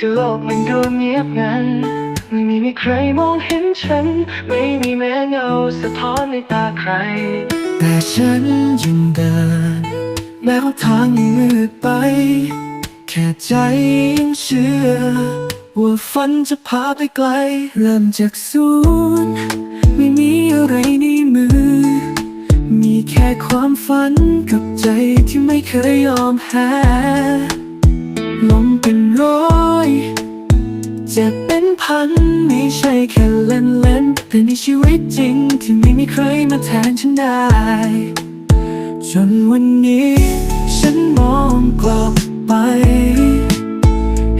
ที่โลกมันดูเงียบงัน ไม่มีใครมองเห็นฉัน ไม่มีแม้เงาสะท้อนในตาใคร แต่ฉันยังเดิน แม้ว่าทางมืดไป แค่ใจยังเชื่อ ว่าฝันจะพาไปไกล เริ่มจากศูนย์ไม่มีอะไรในมือ มีแค่ความฝันกับใจที่ไม่เคยยอมแพ้ เป็นร้อย จะเป็นพันไม่ใช่แค่เล่นเล่นๆแต่ในชีวิตจริงที่ไม่มีใครมาแทนฉันได้ จนวันนี้ ฉันมองกลับไป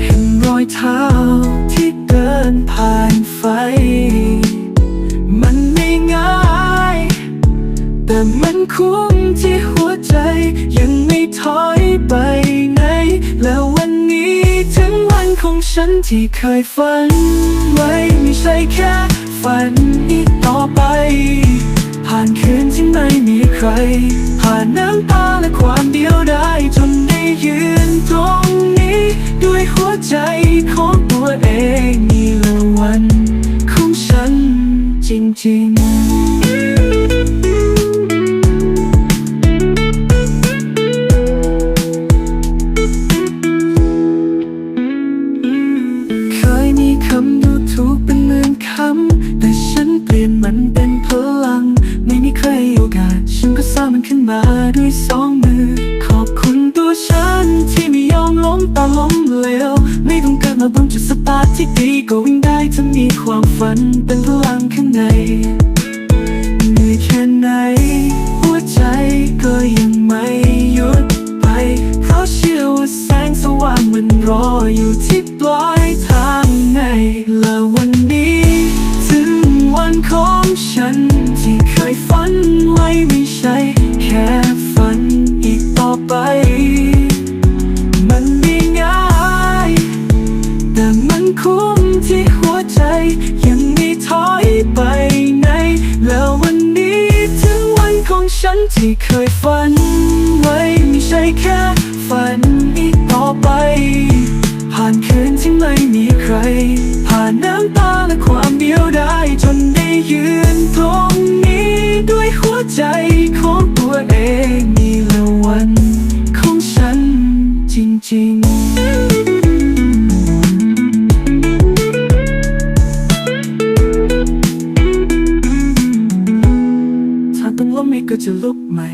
เห็นรอยเท้า ที่เคยฝัน ไว้ไม่ใช่แค่ฝันอีกต่อไป ผ่านคืนที่ไม่มีใคร ผ่านน้ำตาและความเดียวดายจนได้ยืนตรงนี้ ด้วยหัวใจของตัวเองนี่ละวันของฉันจริงๆ บางเกิดมาบนจุดสตาร์ทที่ดีก็วิ่งได้ถ้ามีความฝันเป็นพลังข้างใน เองนี่ละวันของฉันจริงๆถ้าต้องล้มอีกก็จะลุกใหม่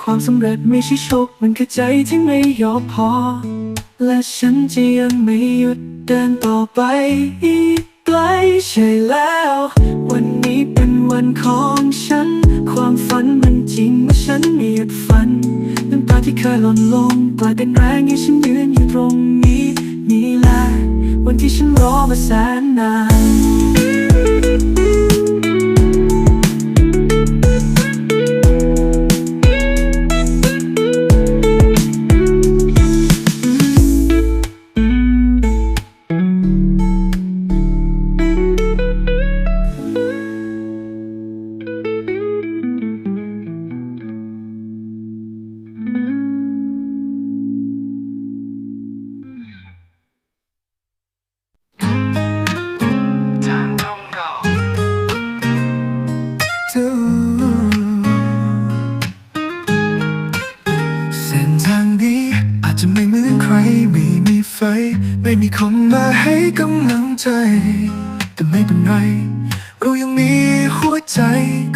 ความสำเร็จไม่ใช่โชค มันคือใจที่ไม่ยอมพอ และฉันจะยังไม่หยุดเดินต่อไปอีกไกลใช่แล้ว วันนี้เป็นวันของฉัน นไม่หยุดฝันน้ำตาที่เคยหล่นลงกลายเป็นแรงให้ฉันยืนอยู่ตรงนี้นี่แหละวันที่ฉันรอมาแสนนาน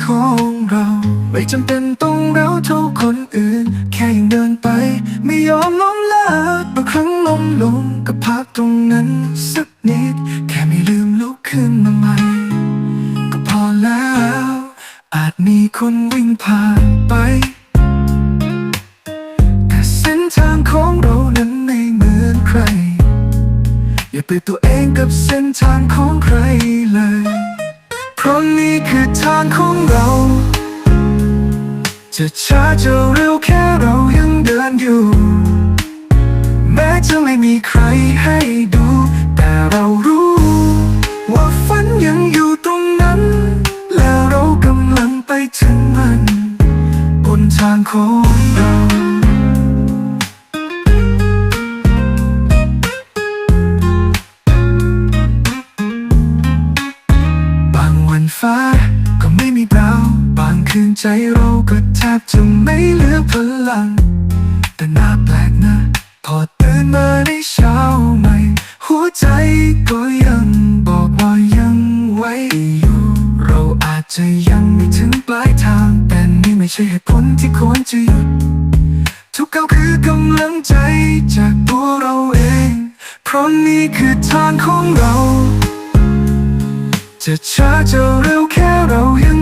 ของเรา ไม่จำเป็น เพราะนี่คือทางของเรา จะช้าจะเร็วแค่เรายังเดินอยู่ แม้จะไม่มีใครให้ดู แต่เรารู้ ใจเราก็แทบจะไม่เหลือพลัง แต่น่าแปลกนะ พอตื่นมาในเช้าใหม่ หัวใจก็ยังบอกว่ายังไหวอยู่ เราอาจจะยังไม่ถึงปลายทาง แต่นี่ไม่ใช่เหตุผลที่ควรจะหยุด ทุกก้าวคือกำลังใจจากตัวเราเอง เพราะนี่คือทางของเรา จะช้าจะเร็วแค่เรายัง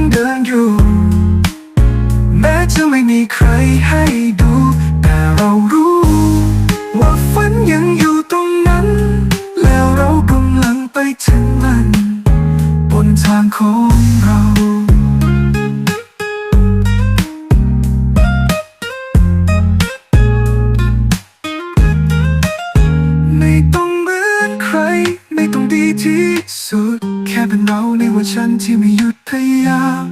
ใครให้ดู แต่เรารู้ ว่าฝันยังอยู่ตรงนั้น แล้วเรากำลังไปถึงมัน บนทางของเราไม่ต้องเหมือนใครไม่ต้องดีที่สุดแค่เป็นเราในวันฉันที่ไม่หยุดพยายาม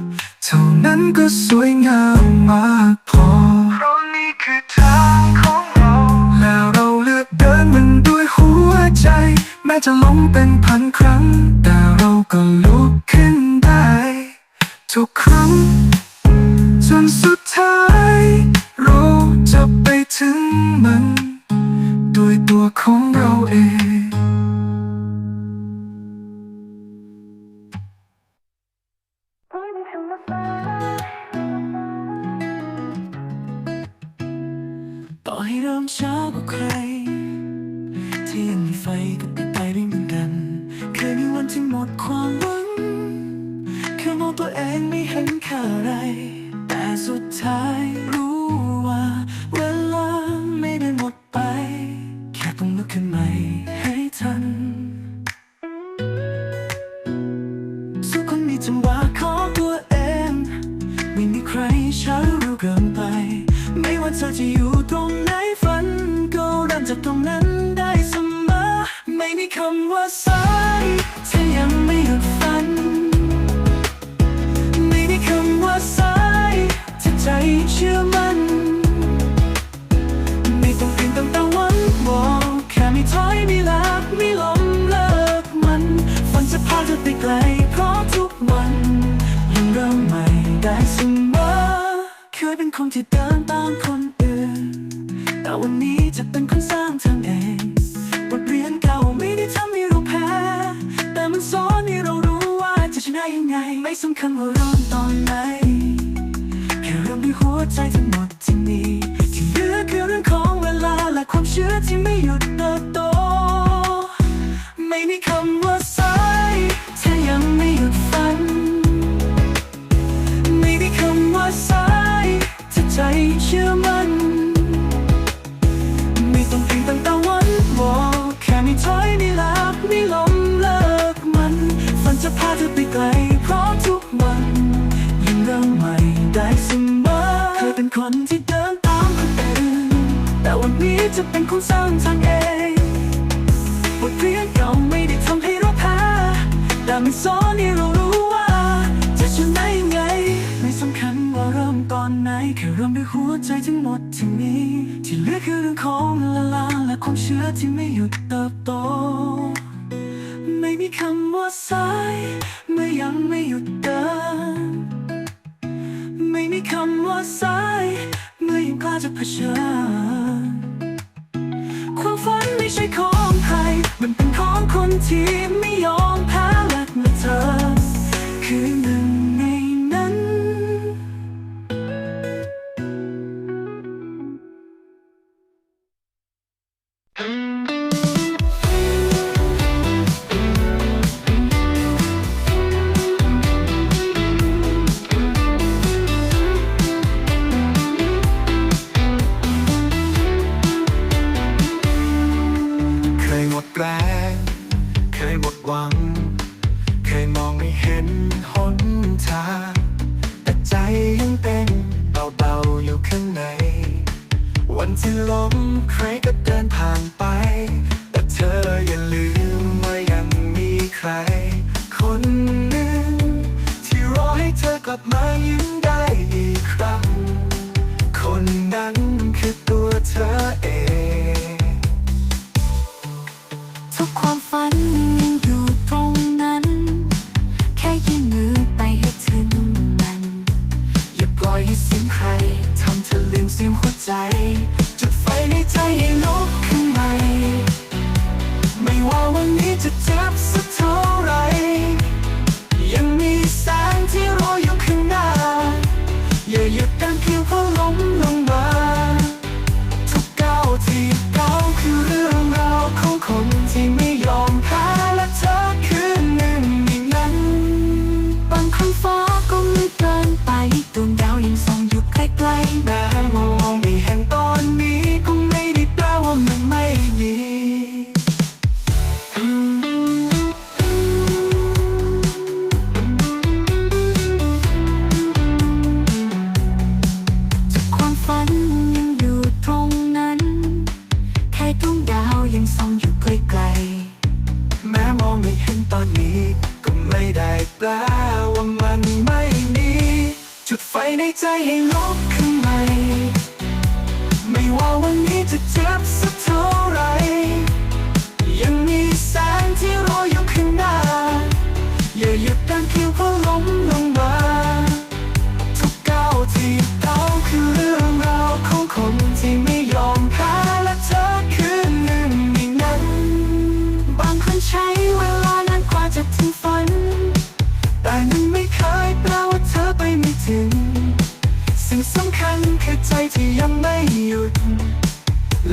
ท่านั้นก็สวยงามมากพอ เพราะนี่คือทางของเรา แล้วเราเลือกเดินมันด้วยหัวใจ แม้จะล้มเป็นพันครั้ง แต่เราก็ลุกขึ้นได้ ทุกครั้ง จนสุดท้าย เราจะไปถึงมัน ด้วยตัวของเราเอง ใจทั้งหมดที่มีที่เหลือคือเรื่องของเวลาและความเชื่อที่ไม่หยุดเติบโต ไม่มีคำว่าสายถ้ายังไม่หยุดฝัน ไม่มีคำว่าสายถ้าใจเชื่อมันไม่ต้องเพียงตั้งแต่วันบอกแค่ไม่ถอยไม่ลับไม่ล้มเลิกมันฝันจะพาเธอไปไกลเพราะทุกวันยังเริ่มใหม่ได้เสมอ นี้จะเป็นคนสร้างทางเองบทเรียนเก่าไม่ได้ทำให้เราแพ้แต่มันสอนให้เรารู้ว่า จะชนะยังไง ไม่สำคัญว่าเริ่มตอนไหนแค่เริ่มด้วยหัวใจทั้งหมดที่มีที่เหลือคือเรื่องของละลาและความเชื่อที่ไม่หยุดเติบโต ไม่มีคำว่าสายเมื่อยังไม่หยุดเดินไม่มีคำว่าสาย เมื่อยังกล้าจะเผชิญ ใช่ของใคร มันเป็นของคนที่ไม่ยอมแพ้และเมื่อเธอคือ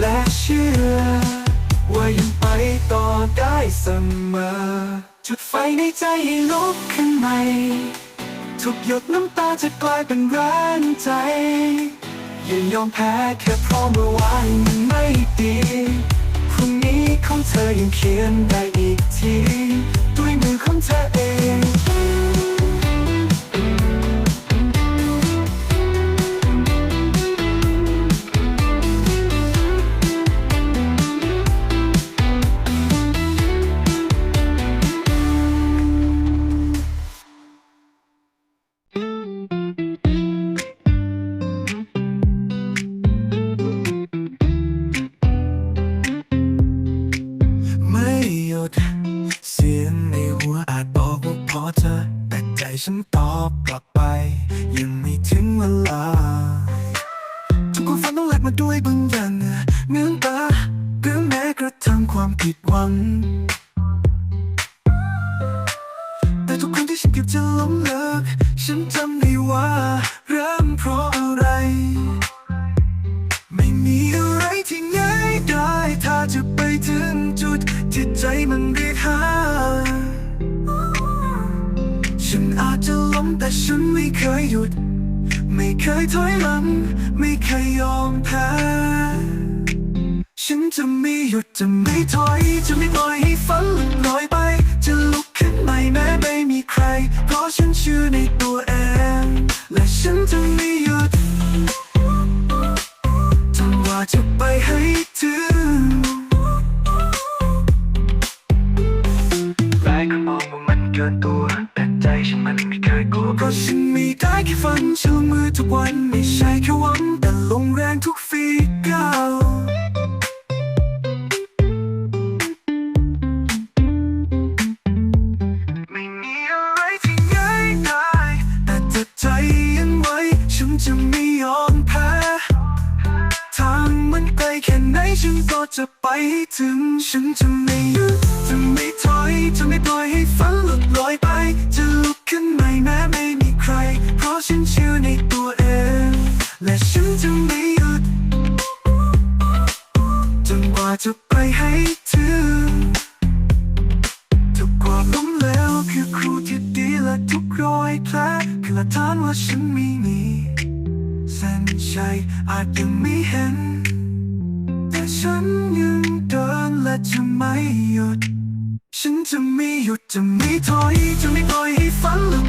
และเชื่อ ว่ายังไปต่อได้เสมอ จุดไฟในใจให้ลุกขึ้นใหม่ทุกหยดน้ำตาจะกลายเป็นแรงใจอย่ายอมแพ้แค่เพราะเมื่อวานมันไม่ดีพรุ่งนี้ของเธอยังเขียนได้อีกที ด้วยมือของเธอเอง ไม่เคยถอยหลัง ไม่เคยยอมแพ้ ฉันจะไม่หยุดจะไม่ถอย จะไม่ปล่อยให้ฝันลอยไป จะลุกขึ้นใหม่แม้ไม่มีใคร เพราะฉันเชื่อในตัวเอง และฉันจะไม่หยุด ทั้งว่าจะไปให้ ราะฉันมีได้แค่ฝันเชูมือทุกวันไม่ใช่แค่หวังแต่ลงแรงทุก ไม่ถอยจะไม่ปล่อยให้ฝัน